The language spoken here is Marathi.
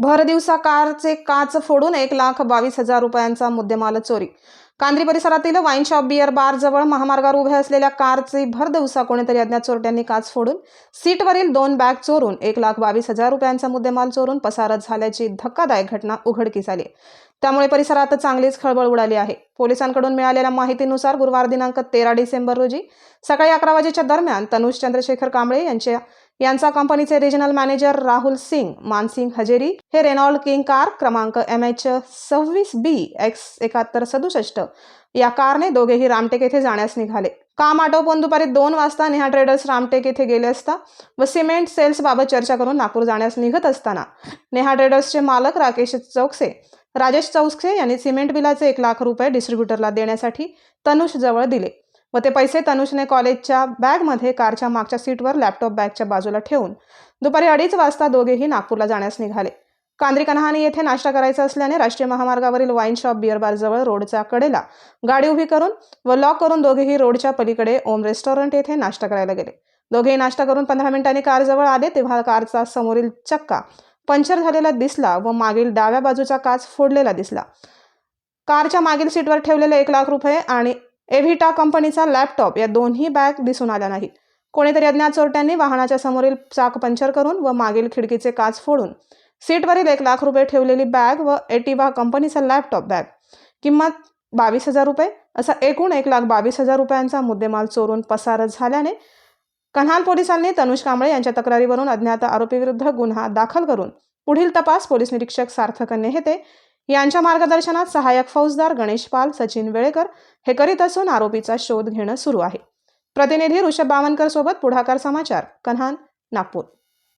भर दिवसा कारचे काच फोडून एक लाख बावीस हजार रुपयांचा मुद्देमाल चोरी. कांद्री परिसरातील वाईन शॉप बियर बार जवळ महामार्गावर उभ्या असलेल्या कारचे भर दिवसा कोणीतरी अज्ञात चोरट्यांनी काच फोडून सीटवरील दोन बॅग चोरून एक लाख बावीस हजार रुपयांचा मुद्देमाल चोरून पसारत झाल्याची धक्कादायक घटना उघडकीस आली. त्यामुळे परिसरात चांगलीच खळबळ उडाली आहे. पोलिसांकडून मिळालेल्या माहितीनुसार गुरुवार दिनांक तेरा डिसेंबर रोजी सकाळी अकरा वाजेच्या दरम्यान तनुष चंद्रशेखर कांबळे यांच्या यांचा कंपनीचे रिजनल मॅनेजर राहुल सिंग मानसिंग हजेरी हे रेनॉल्ड किंग कार क्रमांक एम एच सव्वीस बी एक्स एकाहत्तर सदुसष्ट. या कारने दोघेही रामटेक येथे जाण्यास निघाले. काम आटोपून दुपारी दोन वाजता नेहा ट्रेडर्स रामटेक येथे गेले असता व सिमेंट सेल्स बाबत चर्चा करून नागपूर जाण्यास निघत असताना नेहा ट्रेडर्सचे मालक राकेश चौकसे राजेश चौकसे यांनी सिमेंट बिलाचे एक लाख रुपये डिस्ट्रीब्युटरला देण्यासाठी तनुष जवळ दिले. व ते पैसे तनुषने कॉलेजच्या बॅगमध्ये कारच्या मागच्या सीटवर लॅपटॉप बॅगच्या बाजूला ठेवून दुपारी अडीच वाजता दोघेही नागपूरला जाण्यास निघाले. कांद्री कन्हानी येथे नाश्ता करायचा असल्याने राष्ट्रीय महामार्गावरील वाईन शॉप बिअर बारजवळ रोडच्या कडेला गाडी उभी करून व लॉक करून दोघेही रोडच्या पलीकडे ओम रेस्टॉरंट येथे नाश्ता करायला गेले. दोघेही नाश्ता करून पंधरा मिनिटांनी कारजवळ आले तेव्हा कारचा समोरील चक्का पंक्चर झालेला दिसला व मागील डाव्या बाजूचा काच फोडलेला दिसला. कारच्या मागील सीटवर ठेवलेले एक लाख रुपये आणि एव्हिटा कंपनीचा लॅपटॉप या दोन्ही बॅग दिसून आल्या नाहीत. कोणीतरी अज्ञात चोरट्यांनी वाहनाच्या समोरील चाक पंक्चर करून व मागील खिडकीचे काच फोडून सीटवरील एक लाख रुपये ठेवलेली बॅग व एटिवा कंपनीचा लॅपटॉप बॅग. किंमत बावीस हजार रुपये. असा एकूण एक लाख बावीस हजार रुपयांचा मुद्देमाल चोरून पसार झाल्याने कन्हान पोलिसांनी तनुष कांबळे यांच्या तक्रारीवरून अज्ञात आरोपीविरुद्ध गुन्हा दाखल करून पुढील तपास पोलीस निरीक्षक सार्थक नेहते यांच्या मार्गदर्शनात सहाय्यक फौजदार गणेश पाल सचिन वेळेकर हे करीत असून आरोपीचा शोध घेणं सुरू आहे. प्रतिनिधी ऋषभ बावनकर सोबत पुढाकार समाचार कन्हान नागपूर.